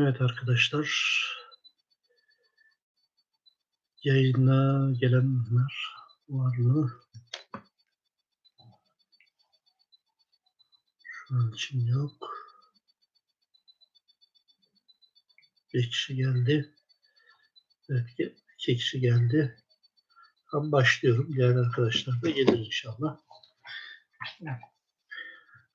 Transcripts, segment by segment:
Evet arkadaşlar. Yayına gelenler var mı? Şu an için yok. Bir kişi geldi. Evet, iki kişi geldi. Tam başlıyorum. Diğer arkadaşlar da gelir inşallah.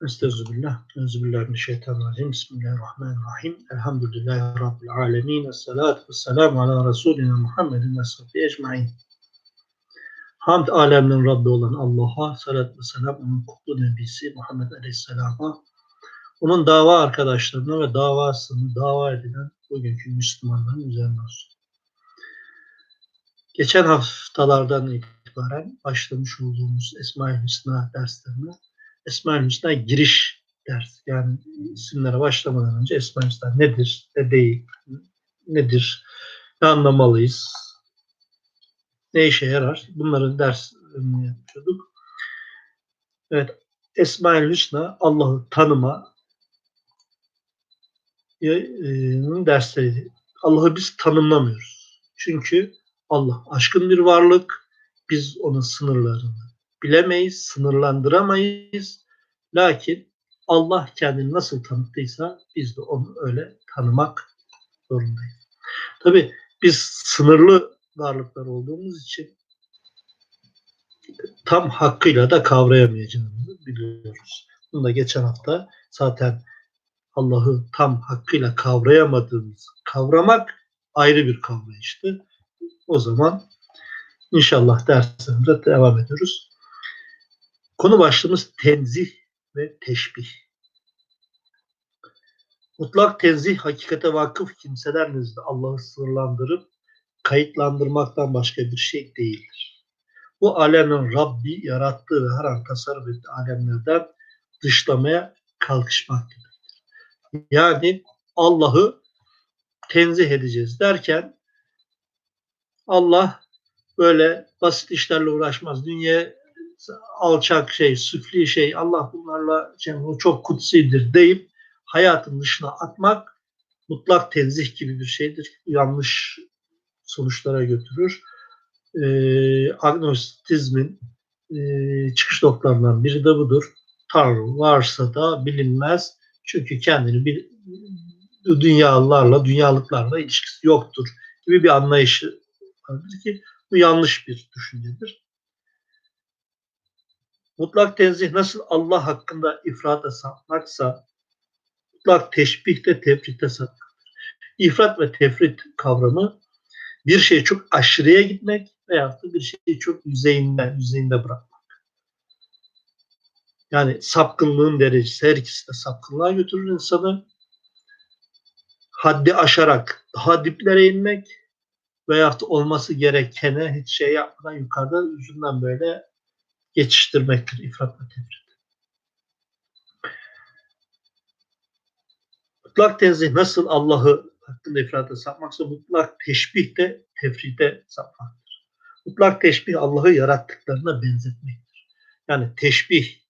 Estağfirullah. Euzubillahimineşşeytanirracim. Bismillahirrahmanirrahim. Elhamdülillahi Rabbil alemin. Esselatu vesselamu ala Resulina Muhammedin ve sahbihi ecmain. Hamd alemlerin Rabbi olan Allah'a, salat ve selam onun kutlu nebisi Muhammed Aleyhisselam'a, onun dava arkadaşlarına ve davasını dava edilen bugünkü Müslümanların üzerine olsun. Geçen haftalardan itibaren başlamış olduğumuz Esma-i Hüsna derslerine Esma-ül Hüsna giriş ders. Yani isimlere başlamadan önce Esma-ül Hüsna nedir, ne değil, nedir, ne anlamalıyız, ne işe yarar? Bunların derslerini yapıyorduk. Evet, Esma-ül Hüsna Allah'ı tanıma e, dersleri. Allah'ı biz tanımlamıyoruz. Çünkü Allah aşkın bir varlık. Biz onun sınırlarını bilemeyiz, sınırlandıramayız. Lakin Allah kendini nasıl tanıttıysa biz de onu öyle tanımak zorundayız. Tabi biz sınırlı varlıklar olduğumuz için tam hakkıyla da kavrayamayacağımızı biliyoruz. Bunu da geçen hafta zaten Allah'ı tam hakkıyla kavrayamadığımız kavramak ayrı bir kavrayıştı. O zaman inşallah derslerimize devam ediyoruz. Konu başlığımız tenzih ve teşbih. Mutlak tenzih hakikate vakıf kimseler nezdinde Allah'ı sınırlandırıp kayıtlandırmaktan başka bir şey değildir. Bu alemin Rabbi yarattığı ve her an tasarruf ettiği alemlerden dışlamaya kalkışmaktadır. Yani Allah'ı tenzih edeceğiz derken Allah böyle basit işlerle uğraşmaz. Dünya alçak şey, süfli şey, Allah bunlarla o çok kutsidir deyip hayatın dışına atmak mutlak tenzih gibi bir şeydir. Yanlış sonuçlara götürür. Ee, agnostizmin e, çıkış noktalarından biri de budur. Tanrı varsa da bilinmez. Çünkü kendini bir dünyalarla, dünyalıklarla ilişkisi yoktur gibi bir anlayışı vardır ki bu yanlış bir düşüncedir. Mutlak tenzih nasıl Allah hakkında ifrata sapmaksa mutlak teşbih de tefrite sapmaktır. İfrat ve tefrit kavramı bir şeyi çok aşırıya gitmek veya da bir şeyi çok yüzeyinde, yüzeyinde bırakmak. Yani sapkınlığın derecesi her ikisi de sapkınlığa götürür insanı. Haddi aşarak daha diplere inmek veya da olması gerekene hiç şey yapmadan yukarıda yüzünden böyle geçiştirmektir ifrat ve tefrit. Mutlak tenzih nasıl Allah'ı hakkında ifrata sapmaksa mutlak teşbih de tefrite sapmaktır. Mutlak teşbih Allah'ı yarattıklarına benzetmektir. Yani teşbih,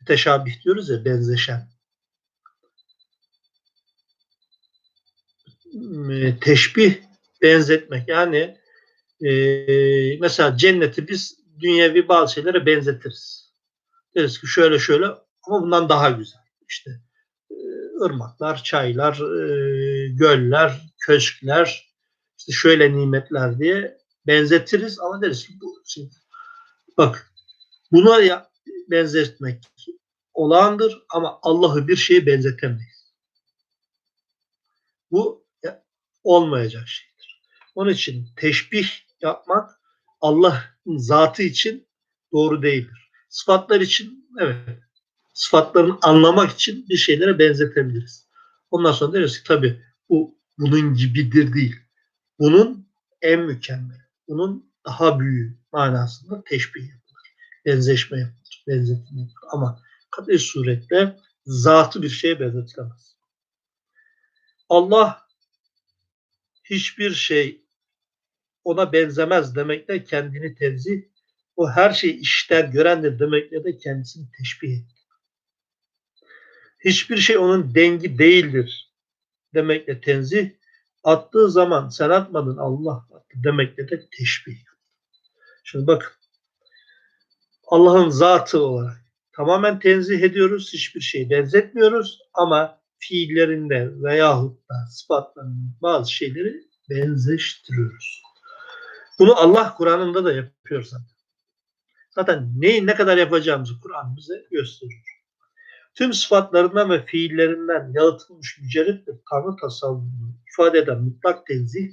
müteşabih diyoruz ya benzeşen. Teşbih benzetmek yani e, mesela cenneti biz dünyevi bazı şeylere benzetiriz. Deriz ki şöyle şöyle ama bundan daha güzel. İşte e, ırmaklar, çaylar, e, göller, köşkler, işte şöyle nimetler diye benzetiriz ama deriz ki bu şey, bak buna ya, benzetmek olağandır ama Allah'ı bir şeye benzetemeyiz. Bu olmayacak şeydir. Onun için teşbih yapmak Allah'ın zatı için doğru değildir. Sıfatlar için evet sıfatlarını anlamak için bir şeylere benzetebiliriz. Ondan sonra deriz ki tabi bu bunun gibidir değil. Bunun en mükemmel, bunun daha büyüğü manasında teşbih yapılır. Benzeşme yapılır, benzetim yapılır. Ama kat'i surette zatı bir şeye benzetilemez. Allah hiçbir şey ona benzemez demekle kendini tenzih, o her şeyi işler görendir demekle de kendisini teşbih etti. Hiçbir şey onun dengi değildir demekle tenzih, attığı zaman sen atmadın Allah attı demekle de teşbih. Şimdi bakın Allah'ın zatı olarak tamamen tenzih ediyoruz, hiçbir şey benzetmiyoruz ama fiillerinde veyahut da sıfatlarında bazı şeyleri benzeştiriyoruz. Bunu Allah Kur'an'ında da yapıyor zaten. Zaten neyi ne kadar yapacağımızı Kur'an bize gösteriyor. Tüm sıfatlarından ve fiillerinden yalıtılmış mücerret ve tanrı tasavvurunu ifade eden mutlak tenzih,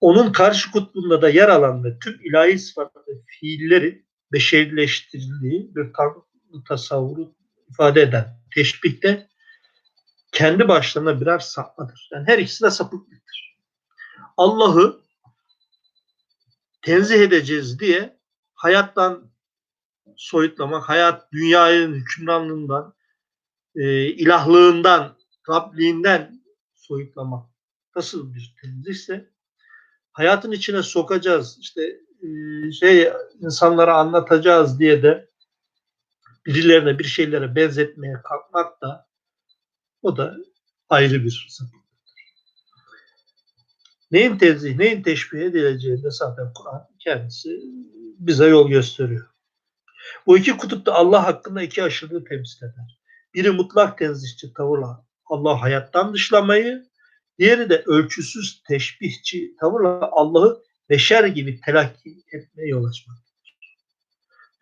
onun karşı kutbunda da yer alan ve tüm ilahi sıfat ve fiilleri beşerileştirildiği bir tanrı tasavvuru ifade eden teşbih de kendi başlarına birer sapmadır. Yani her ikisi de sapıklıktır. Allah'ı tenzih edeceğiz diye hayattan soyutlamak, hayat dünyanın hükümranlığından, e, ilahlığından, Rabliğinden soyutlamak nasıl bir tenzihse hayatın içine sokacağız, işte e, şey insanlara anlatacağız diye de birilerine bir şeylere benzetmeye kalkmak da o da ayrı bir sapıklıktır. Neyin tenzih, neyin teşbih edileceğini de zaten Kur'an kendisi bize yol gösteriyor. Bu iki kutup da Allah hakkında iki aşırılığı temsil eder. Biri mutlak tenzihçi tavırla Allah hayattan dışlamayı, diğeri de ölçüsüz teşbihçi tavırla Allah'ı beşer gibi telakki etmeye yol açmak.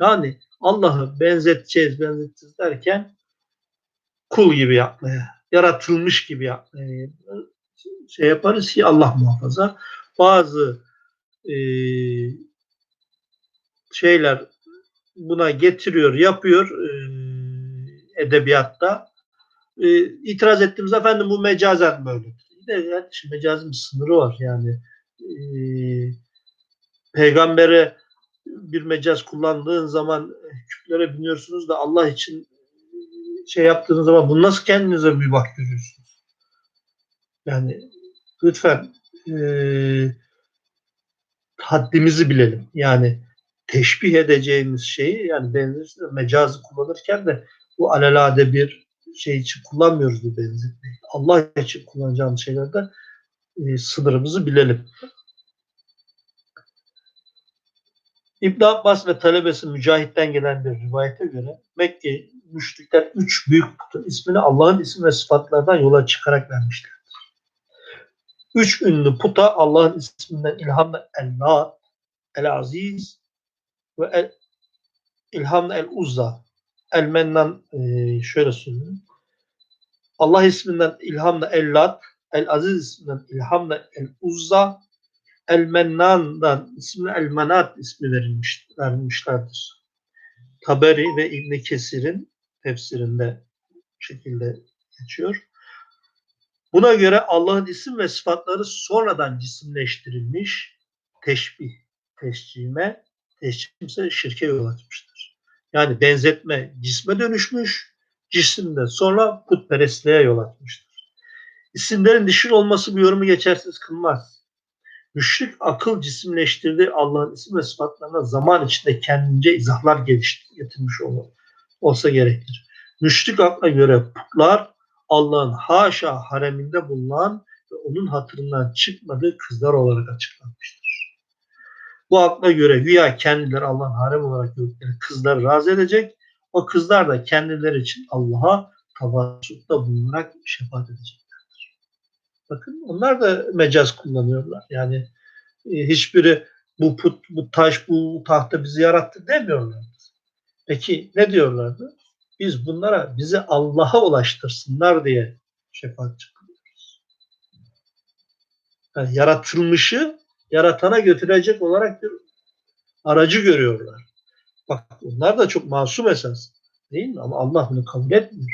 Yani Allah'ı benzeteceğiz, benzeteceğiz derken kul gibi yapmaya, yaratılmış gibi yapmaya şey yaparız ki Allah muhafaza. Bazı e, şeyler buna getiriyor, yapıyor e, edebiyatta. E, itiraz ettiğimiz efendim bu mecazen böyle. De, yani şimdi mecazın bir sınırı var yani. E, peygambere bir mecaz kullandığın zaman küplere biniyorsunuz da Allah için şey yaptığınız zaman bunu nasıl kendinize bir bak görüyorsunuz? Yani lütfen e, haddimizi bilelim. Yani teşbih edeceğimiz şeyi yani benzer mecazı kullanırken de bu alelade bir şey için kullanmıyoruz bu benzetmeyi. Allah için kullanacağımız şeylerde e, sınırımızı bilelim. İbn Abbas ve talebesi Mücahit'ten gelen bir rivayete göre Mekke müşrikler üç büyük putun ismini Allah'ın isim ve sıfatlardan yola çıkarak vermişlerdir. Üç ünlü puta Allah'ın isminden ilhamla El-Lat, El-Aziz ve El ilhamla El-Uzza. El-Mennan e, şöyle söyleyeyim. Allah isminden ilhamla El-Lat, El-Aziz isminden ilhamla El-Uzza, El-Mennan'dan ismi El-Menat ismi verilmiş, verilmişlerdir. Taberi ve İbn Kesir'in tefsirinde şekilde geçiyor. Buna göre Allah'ın isim ve sıfatları sonradan cisimleştirilmiş, teşbih, teşcime, teşcimse şirke yol açmıştır. Yani benzetme cisme dönüşmüş, cisim de sonra putperestliğe yol açmıştır. İsimlerin dişil olması bu yorumu geçersiz kılmaz. Müşrik akıl cisimleştirdiği Allah'ın isim ve sıfatlarına zaman içinde kendince izahlar geliştir, getirmiş olur, olsa gerekir. Müşrik akla göre putlar Allah'ın haşa hareminde bulunan ve onun hatırından çıkmadığı kızlar olarak açıklanmıştır. Bu akla göre güya kendileri Allah'ın harem olarak gördükleri kızları razı edecek, o kızlar da kendileri için Allah'a tavassutta bulunarak şefaat edeceklerdir. Bakın onlar da mecaz kullanıyorlar. Yani e, hiçbiri bu put, bu taş, bu tahta bizi yarattı demiyorlar. Peki ne diyorlardı? Biz bunlara bizi Allah'a ulaştırsınlar diye şefaat çıkıyoruz. Yani yaratılmışı yaratana götürecek olarak bir aracı görüyorlar. Bak bunlar da çok masum esas. Değil mi? Ama Allah bunu kabul etmiyor.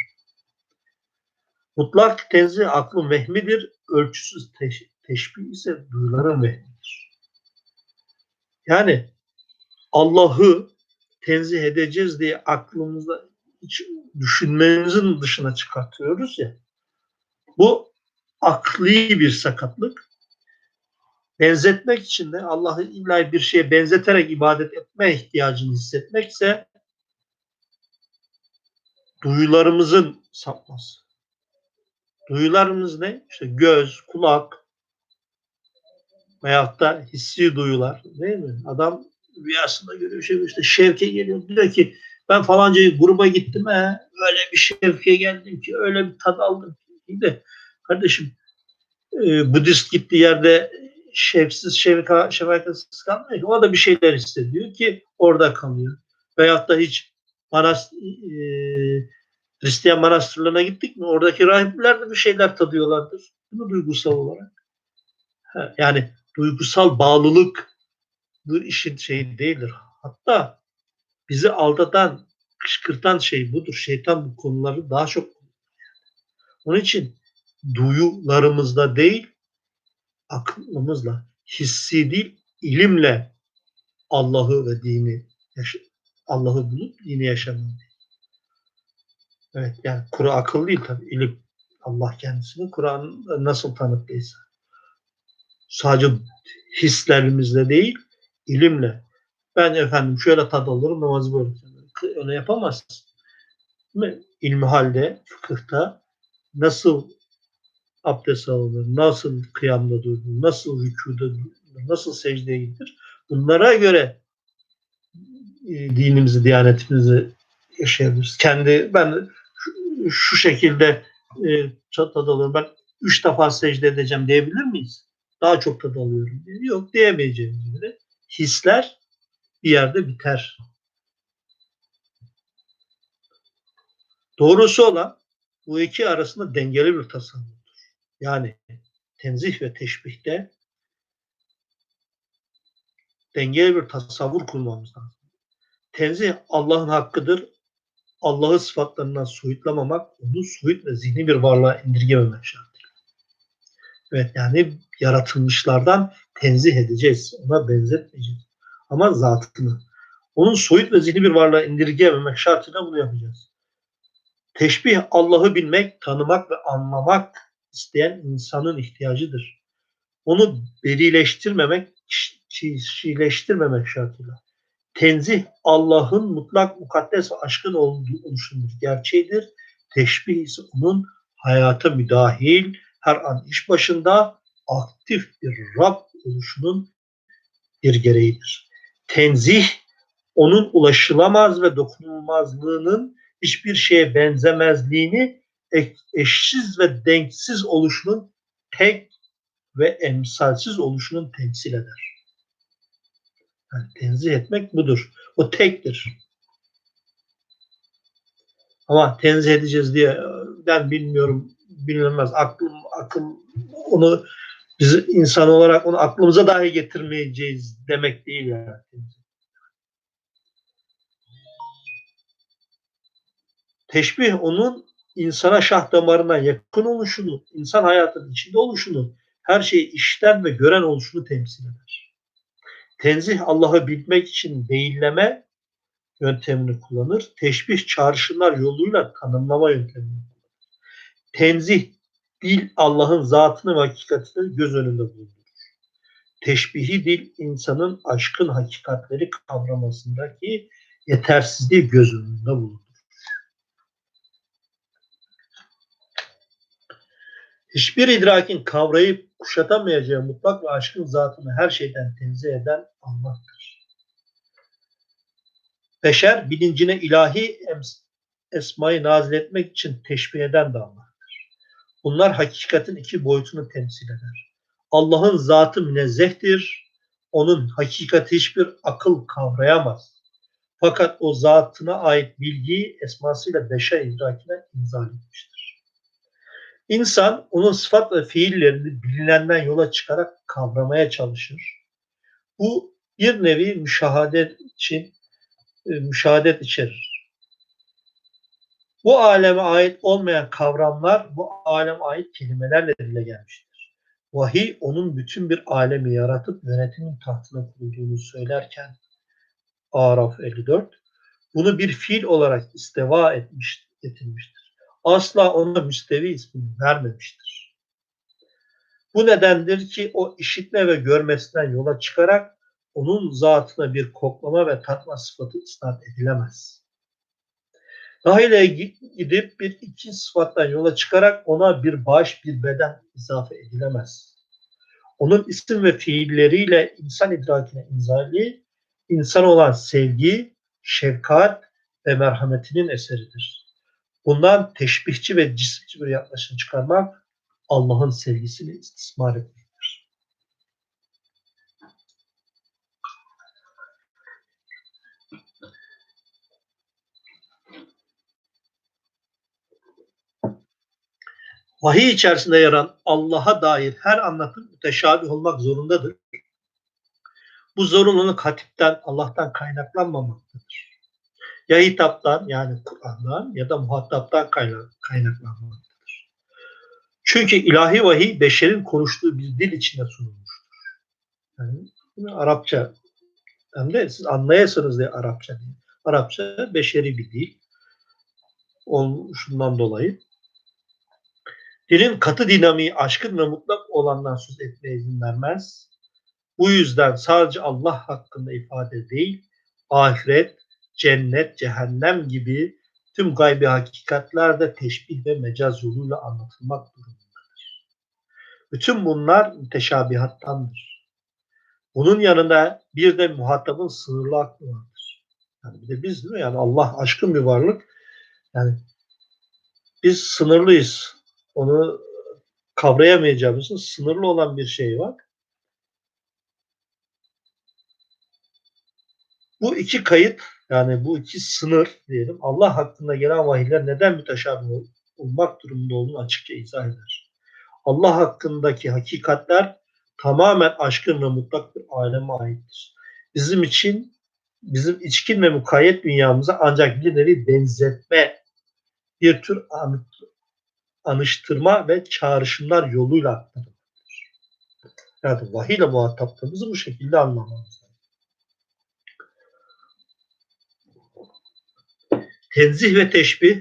Mutlak tenzih aklın vehmidir. Ölçüsüz teş- teşbih ise duyuların vehmidir. Yani Allah'ı tenzih edeceğiz diye aklımızda düşünmemizin dışına çıkartıyoruz ya. Bu akli bir sakatlık. Benzetmek için de Allah'ı illa bir şeye benzeterek ibadet etme ihtiyacını hissetmekse duyularımızın sapması. Duyularımız ne? İşte göz, kulak veyahut da hissi duyular değil mi? Adam rüyasında görüyor şey işte şevke geliyor. Diyor ki ben falanca gruba gittim he. Öyle bir şevke geldim ki öyle bir tad aldım de kardeşim e, Budist gittiği yerde şevksiz, şevka, şefakatsiz kalmıyor ki. O da bir şeyler hissediyor ki orada kalıyor. Veyahut da hiç manas, e, Hristiyan manastırlarına gittik mi? Oradaki rahipler de bir şeyler tadıyorlardır. Değil mi duygusal olarak? Yani duygusal bağlılık bu işin şeyi değildir. Hatta bizi aldatan, kışkırtan şey budur. Şeytan bu konuları daha çok onun için duyularımızda değil, aklımızla, hissi değil, ilimle Allah'ı ve dini Allah'ı bulup dini yaşamalıyız. Evet yani Kur'an akıl değil tabi ilim. Allah kendisini Kur'an nasıl tanıttıysa. Sadece hislerimizle değil, ilimle. Ben efendim şöyle tad alırım namazı böyle. Öyle yapamazsın. İlmi halde, fıkıhta nasıl abdest alınır, nasıl kıyamda durulur, nasıl rükuda durulur, nasıl secdeye gidilir. Bunlara göre e, dinimizi, diyanetimizi yaşayabiliriz. Kendi ben şu, şu şekilde e, tad alıyorum. Ben üç defa secde edeceğim diyebilir miyiz? Daha çok tad alıyorum. Yok diyemeyeceğimiz gibi. Hisler bir yerde biter. Doğrusu olan bu iki arasında dengeli bir tasavvurdur. Yani tenzih ve teşbihte dengeli bir tasavvur kurmamız lazım. Tenzih Allah'ın hakkıdır. Allah'ı sıfatlarından soyutlamamak, onu soyut ve zihni bir varlığa indirgememek şartıyla. Evet yani yaratılmışlardan tenzih edeceğiz. Ona benzetmeyeceğiz. Ama zatını. Onun soyut ve zihni bir varlığa indirgememek şartıyla bunu yapacağız. Teşbih Allah'ı bilmek, tanımak ve anlamak isteyen insanın ihtiyacıdır. Onu berileştirmemek, kişileştirmemek şartıyla. Tenzih Allah'ın mutlak mukaddes ve aşkın olduğu oluşundur. Gerçeğidir. Teşbih ise onun hayata müdahil, her an iş başında aktif bir Rab oluşunun bir gereğidir. Tenzih onun ulaşılamaz ve dokunulmazlığının hiçbir şeye benzemezliğini eşsiz ve denksiz oluşunun tek ve emsalsiz oluşunun temsil eder. Yani tenzih etmek budur. O tektir. Ama tenzih edeceğiz diye ben bilmiyorum, bilinmez. Aklım, akıl onu biz insan olarak onu aklımıza dahi getirmeyeceğiz demek değil yani. Teşbih onun insana şah damarına yakın oluşunu, insan hayatının içinde oluşunu, her şeyi işten ve gören oluşunu temsil eder. Tenzih Allah'ı bilmek için değilleme yöntemini kullanır. Teşbih çağrışımlar yoluyla tanımlama yöntemini kullanır. Tenzih dil Allah'ın zatını ve hakikatini göz önünde bulundurur. Teşbihi dil insanın aşkın hakikatleri kavramasındaki yetersizliği göz önünde bulundurur. hiçbir idrakin kavrayıp kuşatamayacağı mutlak ve aşkın zatını her şeyden tenzih eden Allah'tır. Beşer bilincine ilahi esmayı nazil etmek için teşbih eden de Allah'tır. Bunlar hakikatin iki boyutunu temsil eder. Allah'ın zatı münezzehtir. Onun hakikati hiçbir akıl kavrayamaz. Fakat o zatına ait bilgiyi esmasıyla beşer idrakine inzal etmiştir. İnsan onun sıfat ve fiillerini bilinenden yola çıkarak kavramaya çalışır. Bu bir nevi müşahadet için e, müşahadet içerir. Bu aleme ait olmayan kavramlar bu aleme ait kelimelerle dile gelmiştir. Vahiy onun bütün bir alemi yaratıp yönetimin tahtına kurulduğunu söylerken Araf 54 bunu bir fiil olarak isteva etmiş, getirmiştir asla ona müstevi ismini vermemiştir. Bu nedendir ki o işitme ve görmesinden yola çıkarak onun zatına bir koklama ve tatma sıfatı isnat edilemez. Vahiyle gidip bir iki sıfattan yola çıkarak ona bir baş, bir beden izafe edilemez. Onun isim ve fiilleriyle insan idrakine inzali, insan olan sevgi, şefkat ve merhametinin eseridir. Bundan teşbihçi ve cisimci bir yaklaşım çıkarmak Allah'ın sevgisini istismar etmektir. Vahiy içerisinde yer Allah'a dair her anlatım müteşabih olmak zorundadır. Bu zorunluluk hatipten, Allah'tan kaynaklanmamaktadır. Ya hitaptan yani Kur'an'dan ya da muhataptan kaynaklanmaktadır. Çünkü ilahi vahiy beşerin konuştuğu bir dil içinde sunulmuştur. Yani Arapça hem de siz anlayasınız diye Arapça diye. Arapça beşeri bir dil. Şundan dolayı Dilin katı dinamiği aşkın ve mutlak olandan söz etmeye izin vermez. Bu yüzden sadece Allah hakkında ifade değil, ahiret, cennet, cehennem gibi tüm gaybi hakikatler de teşbih ve mecaz yoluyla anlatılmak durumundadır. Bütün bunlar müteşabihattandır. Bunun yanında bir de muhatabın sınırlı aklı vardır. Yani bir de biz değil mi? Yani Allah aşkın bir varlık. Yani biz sınırlıyız onu kavrayamayacağımız için sınırlı olan bir şey var. Bu iki kayıt yani bu iki sınır diyelim Allah hakkında gelen vahiyler neden müteşabih olmak durumunda olduğunu açıkça izah eder. Allah hakkındaki hakikatler tamamen aşkın ve mutlak bir aleme aittir. Bizim için bizim içkin ve mukayyet dünyamıza ancak bir nevi benzetme bir tür anıştırma ve çağrışımlar yoluyla aktarılır. Yani vahiy ile muhataplığımızı bu şekilde anlamamız. Tenzih ve teşbih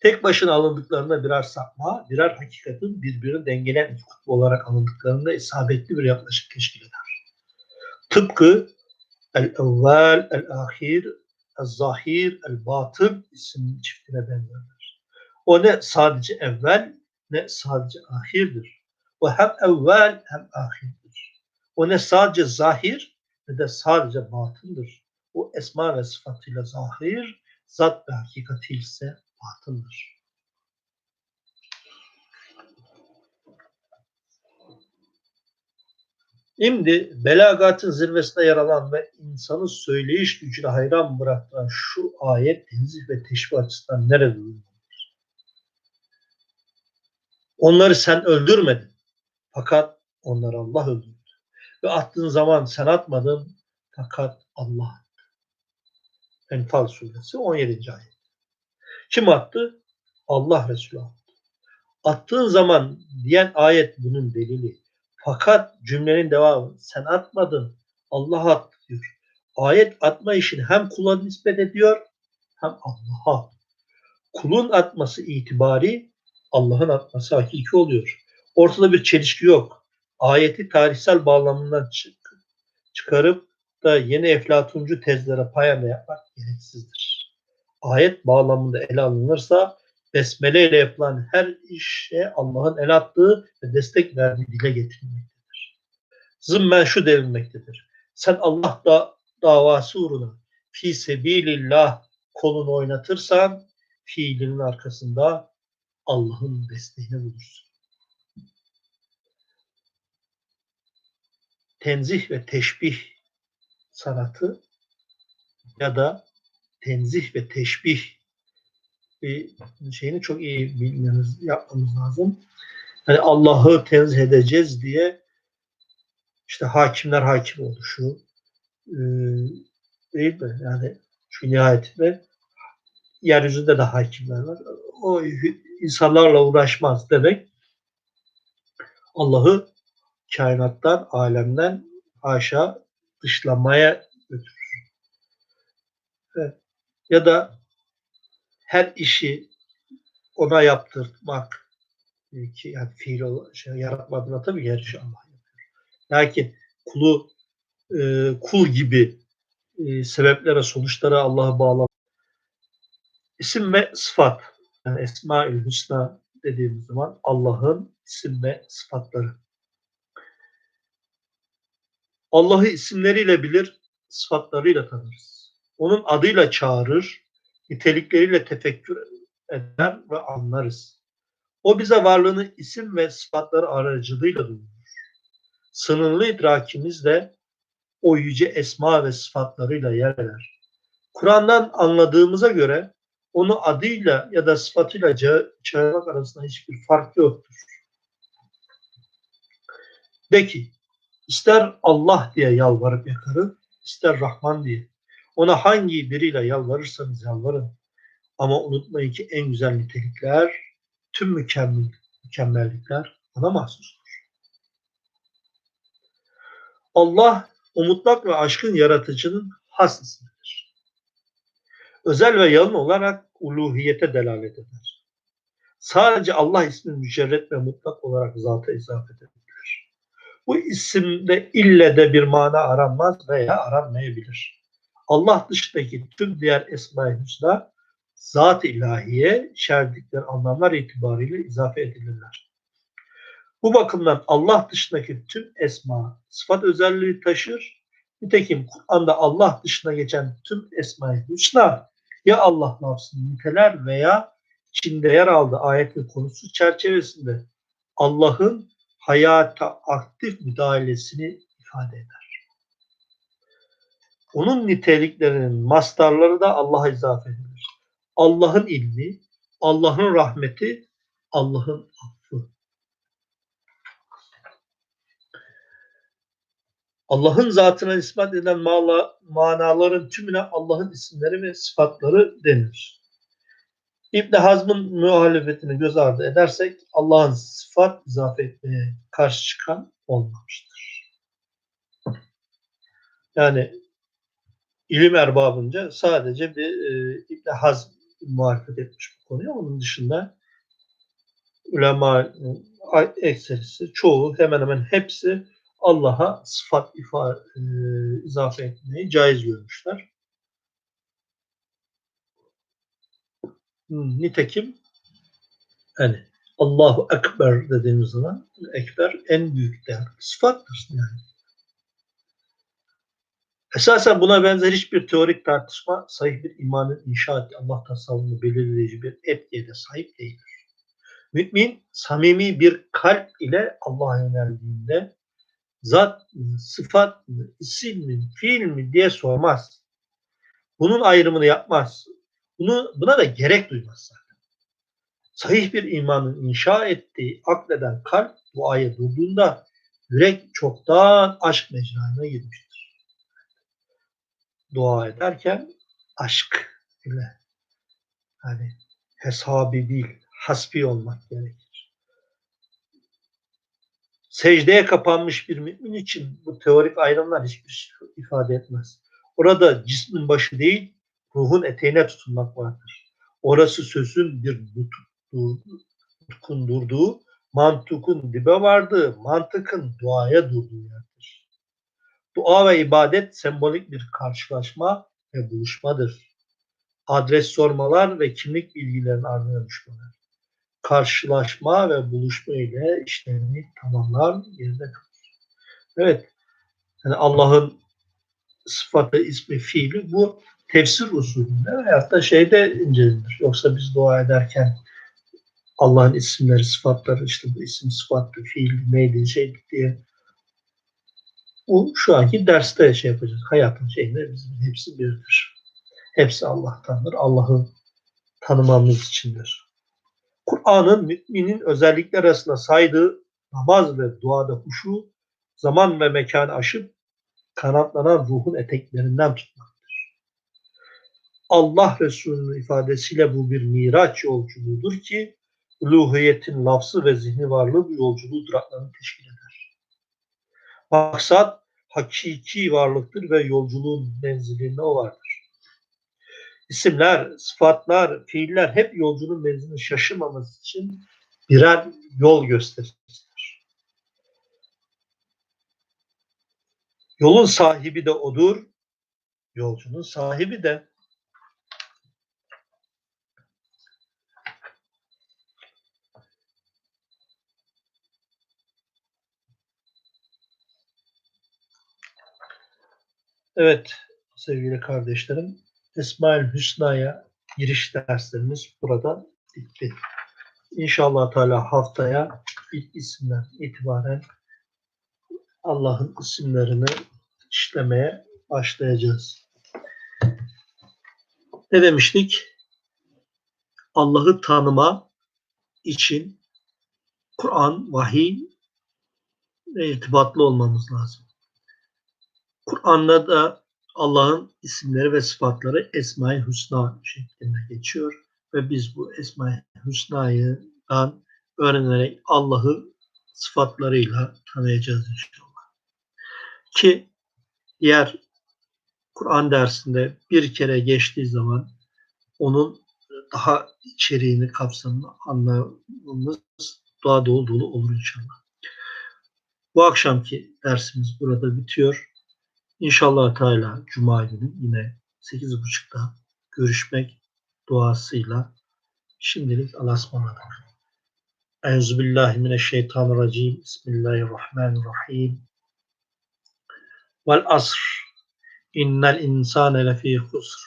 tek başına alındıklarında birer sapma, birer hakikatin birbirini dengelen iki kutbu olarak alındıklarında isabetli bir yaklaşım teşkil eder. Tıpkı el-evvel, el-ahir, el-zahir, el-batın isim çiftine benzer. O ne sadece evvel ne sadece ahirdir. O hem evvel hem ahirdir. O ne sadece zahir ne de sadece batındır. O esma ve sıfatıyla zahir, zat ve hakikati ise batındır. Şimdi belagatın zirvesinde yer alan ve insanın söyleyiş gücüne hayran bıraktıran şu ayet tenzih ve teşbih açısından nerede bulunur? Onları sen öldürmedin. Fakat onları Allah öldürdü. Ve attığın zaman sen atmadın fakat Allah attı. Enfal suresi 17. ayet. Kim attı? Allah Resulü attı. Attığın zaman diyen ayet bunun delili. Fakat cümlenin devamı sen atmadın Allah attı diyor. Ayet atma işini hem kula nispet ediyor hem Allah'a. Kulun atması itibari Allah'ın atması hakiki oluyor. Ortada bir çelişki yok. Ayeti tarihsel bağlamından çık çıkarıp da yeni eflatuncu tezlere payanda yapmak gereksizdir. Ayet bağlamında ele alınırsa besmele ile yapılan her işe Allah'ın el attığı ve destek verdiği dile getirilmektedir. Zımmen şu derilmektedir. Sen Allah da davası uğruna fi sebilillah kolunu oynatırsan fiilinin arkasında Allah'ın desteğine bulursun. Tenzih ve teşbih sanatı ya da tenzih ve teşbih bir şeyini çok iyi bilmemiz, yapmamız lazım. Yani Allah'ı tenzih edeceğiz diye işte hakimler hakim oluşu e, değil mi? Yani şu nihayetinde yeryüzünde de hakimler var. O insanlarla uğraşmaz demek Allah'ı kainattan, alemden haşa dışlamaya götürür. Ya da her işi ona yaptırmak ki yani fiil şey, yaratmadığına tabii her işi Allah yapıyor. Lakin kulu e, kul gibi e, sebeplere, sonuçlara Allah'ı bağlamak İsim ve sıfat. Yani Esma-ül Hüsna dediğimiz zaman Allah'ın isim ve sıfatları. Allah'ı isimleriyle bilir, sıfatlarıyla tanırız. Onun adıyla çağırır, nitelikleriyle tefekkür eder ve anlarız. O bize varlığını isim ve sıfatları aracılığıyla duyurur. Sınırlı idrakimizle o yüce esma ve sıfatlarıyla yer eder. Kur'an'dan anladığımıza göre onu adıyla ya da sıfatıyla ça- çağırmak arasında hiçbir fark yoktur. De ki, ister Allah diye yalvarıp yakarın, ister Rahman diye. Ona hangi biriyle yalvarırsanız yalvarın. Ama unutmayın ki en güzel nitelikler, tüm mükemmel, mükemmellikler ona mahsustur. Allah o mutlak ve aşkın yaratıcının has ismidir. Özel ve yalın olarak uluhiyete delalet eder. Sadece Allah ismi mücerret ve mutlak olarak zata izafet edilir. Bu isimde ille de bir mana aranmaz veya aranmayabilir. Allah dışındaki tüm diğer esma-i hüsna zat-ı ilahiye şerdikleri anlamlar itibariyle izafe edilirler. Bu bakımdan Allah dışındaki tüm esma sıfat özelliği taşır. Nitekim Kur'an'da Allah dışına geçen tüm esma-i hüsna ya Allah lafzını niteler veya içinde yer aldığı ayetin konusu çerçevesinde Allah'ın hayata aktif müdahalesini ifade eder. Onun niteliklerinin mastarları da Allah'a izafe edilir. Allah'ın ilmi, Allah'ın rahmeti, Allah'ın affı. Allah'ın zatına ispat edilen manaların tümüne Allah'ın isimleri ve sıfatları denir. İbn Hazm'ın muhalefetini göz ardı edersek Allah'ın sıfat izafe etmeye karşı çıkan olmamıştır. Yani ilim erbabınca sadece bir e, İbn Hazm muhalefet etmiş bu konuya. Onun dışında ulema e, ekserisi, çoğu hemen hemen hepsi Allah'a sıfat ifa, e, izafe etmeyi caiz görmüşler. Hmm, Nitekim hani Allahu Ekber dediğimiz zaman Ekber en büyük değer. Sıfattır yani. Esasen buna benzer hiçbir teorik tartışma sahih bir imanın inşa ettiği Allah tasavvurunu belirleyici bir etkiye de sahip değildir. Mümin samimi bir kalp ile Allah'a yöneldiğinde zat mı, sıfat mı, isim mi, fiil mi diye sormaz. Bunun ayrımını yapmaz. Bunu, buna da gerek duymaz zaten. Sahih bir imanın inşa ettiği akleden kalp duaya durduğunda yürek çoktan aşk mecrasına girmiştir. Dua ederken aşk ile hani hesabi değil, hasbi olmak gerekir. Secdeye kapanmış bir mümin için bu teorik ayrımlar hiçbir şey ifade etmez. Orada cismin başı değil, ruhun eteğine tutunmak vardır. Orası sözün bir nutkun durduğu, mantukun dibe vardığı, mantıkın duaya durduğu yerdir. Dua ve ibadet sembolik bir karşılaşma ve buluşmadır. Adres sormalar ve kimlik bilgilerinin ardına düşmeler. Karşılaşma ve buluşma ile işlerini tamamlar, geride kalır. Evet, yani Allah'ın sıfatı, ismi, fiili bu tefsir usulünde veyahut da şeyde incelenir. Yoksa biz dua ederken Allah'ın isimleri, sıfatları işte bu isim sıfattı, fiil neydi, şeydi diye bu şu anki derste şey yapacağız. Hayatın şeyinde bizim hepsi birdir. Hepsi Allah'tandır. Allah'ı tanımamız içindir. Kur'an'ın müminin özellikler arasında saydığı namaz ve duada huşu, zaman ve mekan aşıp kanatlanan ruhun eteklerinden tutmaktır. Allah Resulü'nün ifadesiyle bu bir miraç yolculuğudur ki uluhiyetin lafzı ve zihni varlığı bu yolculuğu duraklarını teşkil eder. Maksat hakiki varlıktır ve yolculuğun menzilinde o vardır isimler, sıfatlar, fiiller hep yolcunun menzilini şaşırmaması için birer yol göstericidir. Yolun sahibi de odur, yolcunun sahibi de. Evet sevgili kardeşlerim, Esma-ül Hüsna'ya giriş derslerimiz burada bitti. İnşallah Teala haftaya ilk isimden itibaren Allah'ın isimlerini işlemeye başlayacağız. Ne demiştik? Allah'ı tanıma için Kur'an, vahiy ve irtibatlı olmamız lazım. Kur'an'da da Allah'ın isimleri ve sıfatları Esma-i Hüsna şeklinde geçiyor ve biz bu Esma-i Hüsna'dan öğrenerek Allah'ı sıfatlarıyla tanıyacağız inşallah. Ki diğer Kur'an dersinde bir kere geçtiği zaman onun daha içeriğini, kapsamını anlamamız daha dolu dolu olur inşallah. Bu akşamki dersimiz burada bitiyor. İnşallah Teala Cuma günü yine 8.30'da görüşmek duasıyla şimdilik Allah'a ısmarladık. Euzubillahimineşşeytanirracim. Bismillahirrahmanirrahim. Vel asr. İnnel insane lefî husr.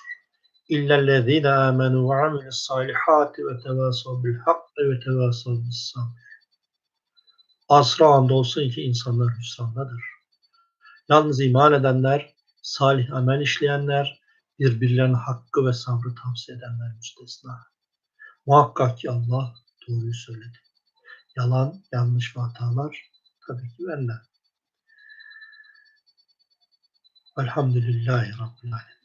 İllellezîne âmenû ve amilussâlihâti ve tevâsav bil hakkı ve tevâsav bis sabr. Asra andolsun ki insanlar hüsrandadır. Yalnız iman edenler, salih amel işleyenler, birbirlerine hakkı ve sabrı tavsiye edenler müstesna. Muhakkak ki Allah doğruyu söyledi. Yalan, yanlış ve hatalar tabii ki benler. Elhamdülillahi Rabbil Alemin.